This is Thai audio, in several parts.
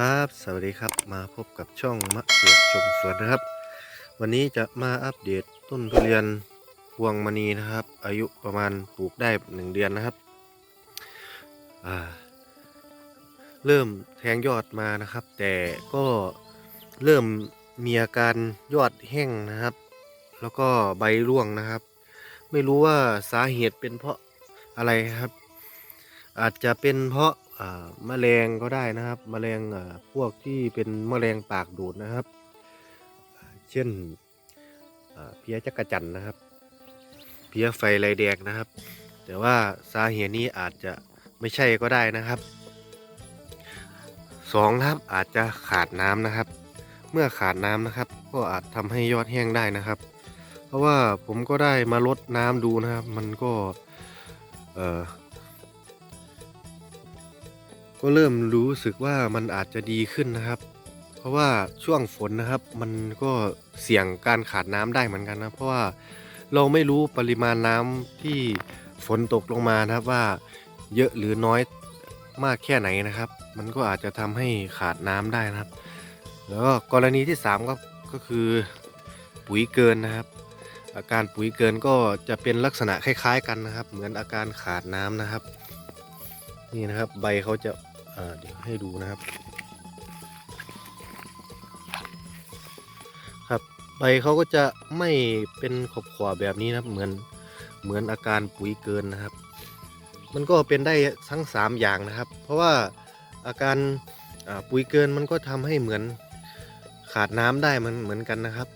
ครับ สวัสดีครับมาพบกับช่องมะเขือชมสวนนะครับ วันนี้จะมาอัปเดตต้นทุเรียนพวงมณีนะครับ อายุประมาณปลูกได้หนึ่งเดือนนะครับเริ่มแทงยอดมานะครับ แต่ก็เริ่มมีอาการยอดแห้งนะครับ แล้วก็ใบร่วงนะครับ ไม่รู้ว่าสาเหตุเป็นเพราะอะไรครับ อาจจะเป็นเพราะ อ่าแมลงก็ได้นะครับ แมลงอ่าพวกที่เป็นแมลงปากดูดนะครับ เช่นเพี้ยจักระจันนะครับ เพี้ยไฟลายแดงนะครับ แต่ว่าสาเหตุนี้อาจจะไม่ใช่ก็ได้นะครับสองนะครับอาจจะขาดน้ำนะครับ เมื่อขาดน้ำนะครับ ก็อาจทำให้ยอดแห้งได้นะครับ เพราะว่าผมก็ได้มาลดน้ำดูนะครับ มันก็เอ่อ ก็เริ่มรู้สึกว่ามันอาจจะดีขึ้นนะครับ เพราะว่าช่วงฝนนะครับมันก็เสี่ยงการขาดน้ำได้เหมือนกันนะเพราะว่าเราไม่รู้ปริมาณน้ำที่ฝนตกลงมานะครับว่าเยอะหรือน้อยมากแค่ไหนนะครับ มันก็อาจจะทำให้ขาดน้ำได้นะครับ แล้วก็กรณีที่3ก็ก็คือปุ๋ยเกินนะครับ อาการปุ๋ยเกินก็จะเป็นลักษณะคล้าย ๆ กันนะครับ เหมือนอาการขาดน้ำนะครับ นี่นะครับ ใบเขาจะ เดี๋ยวให้ดูนะครับ ครับใบเขาก็จะไม่เป็นขอบขวบแบบนี้นะครับ เหมือนเหมือนอาการปุ๋ยเกินนะครับ มันก็เป็นได้ทั้ง 3 อย่างนะครับ เพราะว่าอาการปุ๋ยเกินมันก็ทำให้เหมือนขาดน้ำได้มันเหมือนกันนะครับ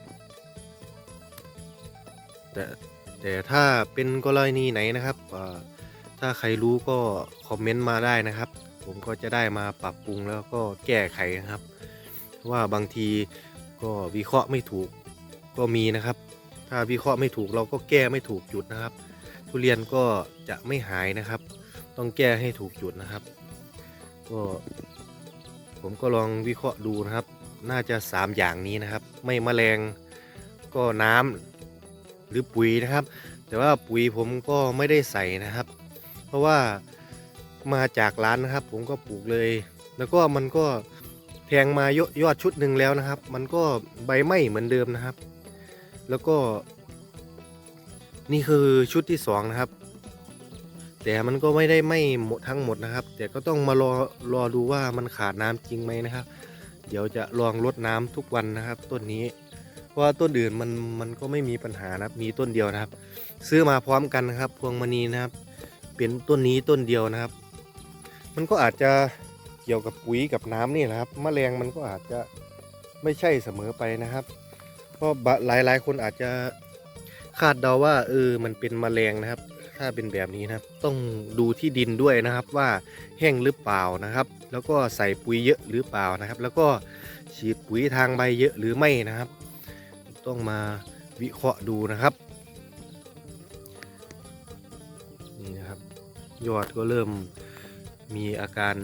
แต่แต่ถ้าเป็นกรณีไหนนะครับถ้าใครรู้ก็คอมเมนต์มาได้นะครับ ผมก็จะได้มาปรับปรุงแล้วก็แก้ไขนะครับ ว่าบางทีก็วิเคราะห์ไม่ถูกก็มีนะครับ ถ้าวิเคราะห์ไม่ถูกเราก็แก้ไม่ถูกจุดนะครับ ทุเรียนก็จะไม่หายนะครับ ต้องแก้ให้ถูกจุดนะครับ ก็ผมก็ลองวิเคราะห์ดูนะครับ น่าจะ 3 อย่างนี้นะครับ ไม่แมลงก็น้ำหรือปุ๋ยนะครับ แต่ว่าปุ๋ยผมก็ไม่ได้ใส่นะครับ เพราะว่า มาจากร้านนะครับ ผมก็ปลูกเลย แล้วก็มันก็แทงมายยอดชุดหนึ่งแล้วนะครับ มันก็ใบไหม้เหมือนเดิมนะครับ แล้วก็ นี่คือชุดที่สองนะครับ แต่มันก็ไม่ได้ไหม้หมดทั้งหมดนะครับ แต่ก็ต้องมารอรอดูว่ามันขาดน้ำจริงไหมนะครับ เดี๋ยวจะลองลดน้ำทุกวันนะครับ ต้นนี้เพราะว่าต้นอื่นมันมันก็ไม่มีปัญหานะครับ มีต้นเดียวนะครับ ซื้อมาพร้อมกันนะครับ พวงมณีนะครับ เป็นต้นนี้ต้นเดียวนะครับ มันก็อาจจะเกี่ยวกับปุ๋ยกับน้ำนี่แหละครับมแมลงมันก็อาจจะไม่ใช่เสมอไปนะครับ เพราะหลายหลายคนอาจจะคาดเดาว่าเออมันเป็นมแมลงนะครับ ถ้าเป็นแบบนี้นะครับ ต้องดูที่ดินด้วยนะครับว่าแห้งหรือเปล่านะครับ แล้วก็ใส่ปุ๋ยเยอะหรือเปล่านะครับ แล้วก็ฉีดปุ๋ยทางใบเยอะหรือไม่นะครับ ต้องมาวิเคราะห์ดูนะครับนี่นะครับยอดก็เริ่ม มีอาการ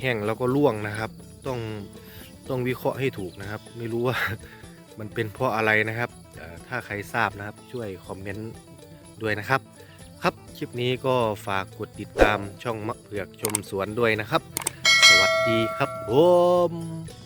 แห้งแล้วก็ร่วงนะครับ ต้องต้องวิเคราะห์ให้ถูกนะครับ ไม่รู้ว่ามันเป็นเพราะอะไรนะครับถ้าใครทราบนะครับช่วยคอมเมนต์ด้วยนะครับ ครับคลิปนี้ก็ฝากกดติดตามช่องมะเผือกชมสวนด้วยนะครับ สวัสดีครับผม